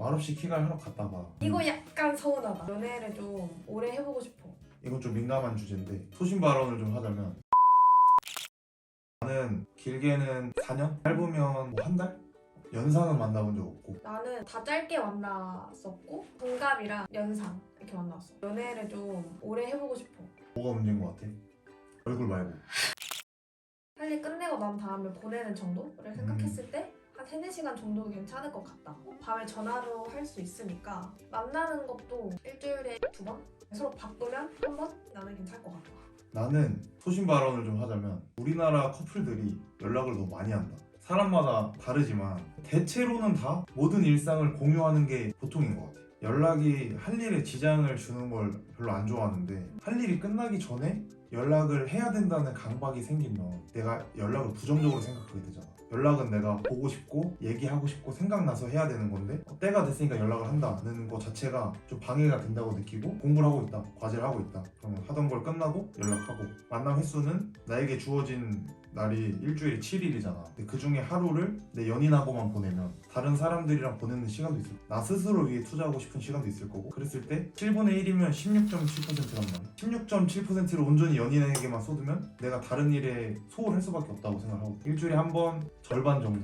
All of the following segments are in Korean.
말없이 키갈 하러 갔다가 이거 약간 서운하다. 연애를 좀 오래 해보고 싶어. 이건 좀 민감한 주제인데 소신 발언을 좀 하자면 나는 길게는 4년? 짧으면 뭐 한 달? 연상은 만나본 적 없고 나는 다 짧게 만났었고 동갑이랑 연상 이렇게 만났어. 연애를 좀 오래 해보고 싶어. 뭐가 문제인 것 같아? 얼굴 말고 빨리 끝내고 난 다음에 보내는 정도를 생각했을 때한 3, 4시간 정도 괜찮을 것 같다. 밤에 전화로 할 수 있으니까 만나는 것도 일주일에 두 번? 서로 바꾸면 한 번? 나는 괜찮을 것 같다. 나는 소신 발언을 좀 하자면 우리나라 커플들이 연락을 너무 많이 한다. 사람마다 다르지만 대체로는 다 모든 일상을 공유하는 게 보통인 것 같아. 연락이 할 일에 지장을 주는 걸 별로 안 좋아하는데 할 일이 끝나기 전에 연락을 해야 된다는 강박이 생기면 내가 연락을 부정적으로 생각하게 되잖아. 연락은 내가 보고 싶고 얘기하고 싶고 생각나서 해야 되는 건데 어, 때가 됐으니까 연락을 한다는 거 자체가 좀 방해가 된다고 느끼고 공부를 하고 있다, 과제를 하고 있다. 그러면 하던 걸 끝나고 연락하고 만남 횟수는 나에게 주어진 날이 일주일에 7일이잖아. 근데 그 중에 하루를 내 연인하고만 보내면 다른 사람들이랑 보내는 시간도 있을 거고 나 스스로 위해 투자하고 싶은 시간도 있을 거고 그랬을 때 7분의 1이면 16.7%란 말이야. 16.7%를 온전히 연인에게만 쏟으면 내가 다른 일에 소홀할 수밖에 없다고 생각하고 일주일에 한 번 절반 정도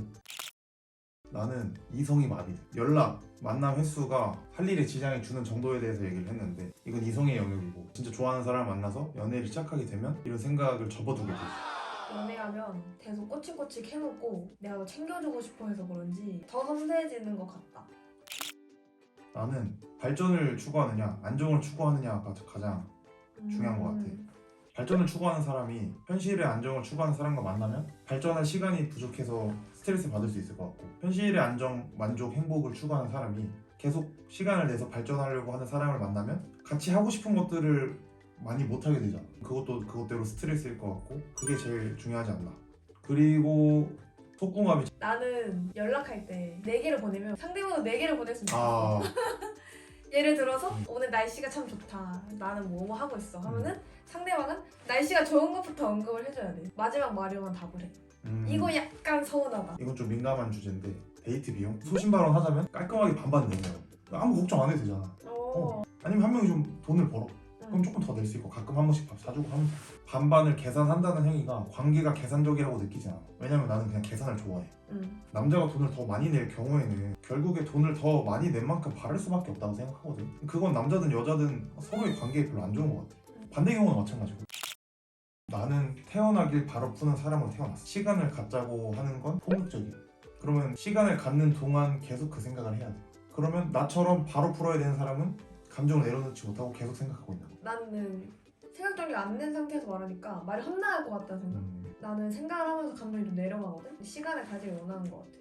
나는 이성이 마비돼 연락 만남 횟수가 할 일에 지장이 주는 정도에 대해서 얘기를 했는데 이건 이성의 영역이고 진짜 좋아하는 사람을 만나서 연애를 시작하게 되면 이런 생각을 접어두게 돼 연애하면 계속 꼬치꼬치 해놓고 내가 너 챙겨주고 싶어 해서 그런지 더 섬세해지는 것 같다. 나는 발전을 추구하느냐 안정을 추구하느냐가 가장 중요한 것 같아. 음. 발전을 추구하는 사람이 현실의 안정을 추구하는 사람과 만나면 발전할 시간이 부족해서 스트레스 받을 수 있을 것 같고 현실의 안정, 만족, 행복을 추구하는 사람이 계속 시간을 내서 발전하려고 하는 사람을 만나면 같이 하고 싶은 것들을 많이 못하게 되잖아 그것도 그것대로 스트레스일 것 같고 그게 제일 중요하지 않나 그리고 속궁합이 나는 연락할 때 네 개를 보내면 상대방도 네 개를 보냈으면 아 좋겠어. 예를 들어서 음. 오늘 날씨가 참 좋다. 나는 뭐뭐 하고 있어. 하면은 상대방은 날씨가 좋은 것부터 언급을 해줘야 돼. 마지막 말에만 답을 해. 음, 이거 약간 서운하다. 이건 좀 민감한 주제인데 데이트 비용 소신 발언 하자면 깔끔하게 반반 내면 아무 걱정 안 해도 되잖아 어. 아니면 한 명이 좀 돈을 벌어 그럼 음. 조금 더 낼 수 있고 가끔 한 번씩 밥 사주고 하면 돼. 반반을 계산한다는 행위가 관계가 계산적이라고 느끼지 않아. 왜냐면 나는 그냥 계산을 좋아해. 음. 남자가 돈을 더 많이 낼 경우에는 결국에 돈을 더 많이 낸 만큼 바랄 수밖에 없다고 생각하거든. 그건 남자든 여자든 서로의 관계에 별로 안 좋은 것 같아. 반대 경우는 마찬가지고. 나는 태어나길 바로 푸는 사람으로 태어났어. 시간을 갖자고 하는 건 폭력적이야. 그러면 시간을 갖는 동안 계속 그 생각을 해야 돼. 그러면 나처럼 바로 풀어야 되는 사람은 감정을 내려놓지 못하고 계속 생각하고 있는 거야 나는 생각 정리 안된 상태에서 말하니까 말이 험난할 것 같다는 생각. 음, 나는 생각을 하면서 감정이 좀 내려가거든. 시간을 가지기 원하는 것 같아.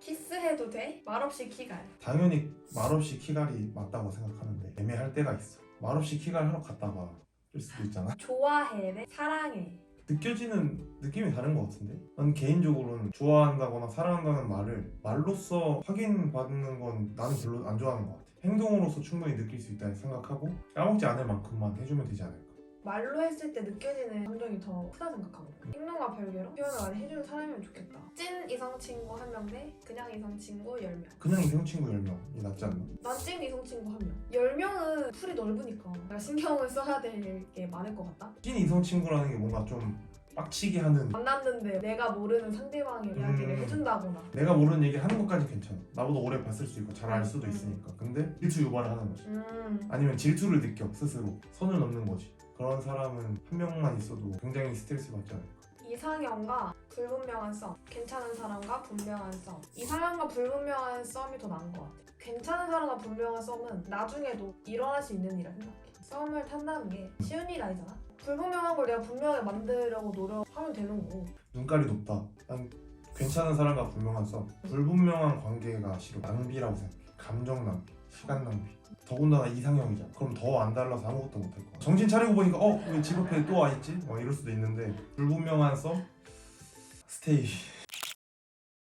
키스해도 돼? 말없이 키갈. 당연히 말없이 키갈이 맞다고 생각하는데 애매할 때가 있어 말없이 키갈 하러 갔다가 뜰 수도 있잖아 좋아해 대 사랑해. 느껴지는 느낌이 다른 것 같은데 난 개인적으로는 좋아한다거나 사랑한다는 말을 말로써 확인받는 건 나는 별로 안 좋아하는 것 같아 행동으로서 충분히 느낄 수 있다고 생각하고 까먹지 않을 만큼만 해주면 되지 않을까 말로 했을 때 느껴지는 감정이 더 크다 생각하거든. 행동과 별개로 표현을 많이 해주는 사람이면 좋겠다. 찐 이성 친구 한 명 대 그냥 이성 친구 10명. 그냥 이성 친구 10명이 낫지 않나? 난 찐 이성 친구 한 명. 10명은 풀이 넓으니까 내가 신경을 써야 될 게 많을 것 같다. 찐 이성 친구라는 게 뭔가 좀 빡치게 하는. 만났는데 내가 모르는 상대방의 음. 이야기를 해준다거나. 내가 모르는 얘기 하는 것까지 괜찮아. 나보다 오래 봤을 수 있고 잘 알 수도 있으니까. 근데 질투 유발을 하는 거지. 음. 아니면 질투를 느껴 스스로. 선을 넘는 거지. 그런 사람은 한 명만 있어도 굉장히 스트레스 받지 않을까? 이상형과 불분명한 썸 괜찮은 사람과 분명한 썸 이상형과 불분명한 썸이 더 나은 것 같아. 괜찮은 사람과 분명한 썸은 나중에도 일어날 수 있는 일이라 생각해. 썸을 탄다는 게 쉬운 일 아니잖아 불분명한 걸 내가 분명하게 만들려고 노력하면 되는 거고 눈깔이 높다 난 괜찮은 사람과 불명한 썸 불분명한 관계가 싫어 낭비라고 생각해 감정 낭비 시간 낭비 더군다나 이상형이잖아 그럼 더 안 달라서 아무것도 못할 거야 정신 차리고 보니까 어? 왜 집 앞에 또 와 있지? 어, 이럴 수도 있는데 불분명한 썸? 스테이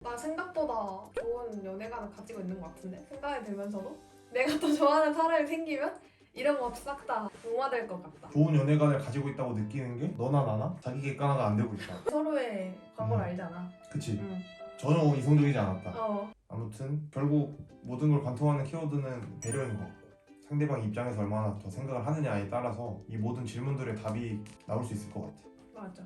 나 생각보다 좋은 연애관을 가지고 있는 것 같은데 생각이 들면서도 내가 더 좋아하는 사람이 생기면 이런 거 싹다 무마될 것 같다 좋은 연애관을 가지고 있다고 느끼는 게 너나 나나 자기 객관화가 안 되고 있다 서로의 과거를 음. 알잖아 그치? 응. 전혀 이성적이지 않았다. 어. 아무튼 결국 모든 걸 관통하는 키워드는 배려인 것 같고 상대방 입장에서 얼마나 더 생각을 하느냐에 따라서 이 모든 질문들의 답이 나올 수 있을 것 같아. 맞아.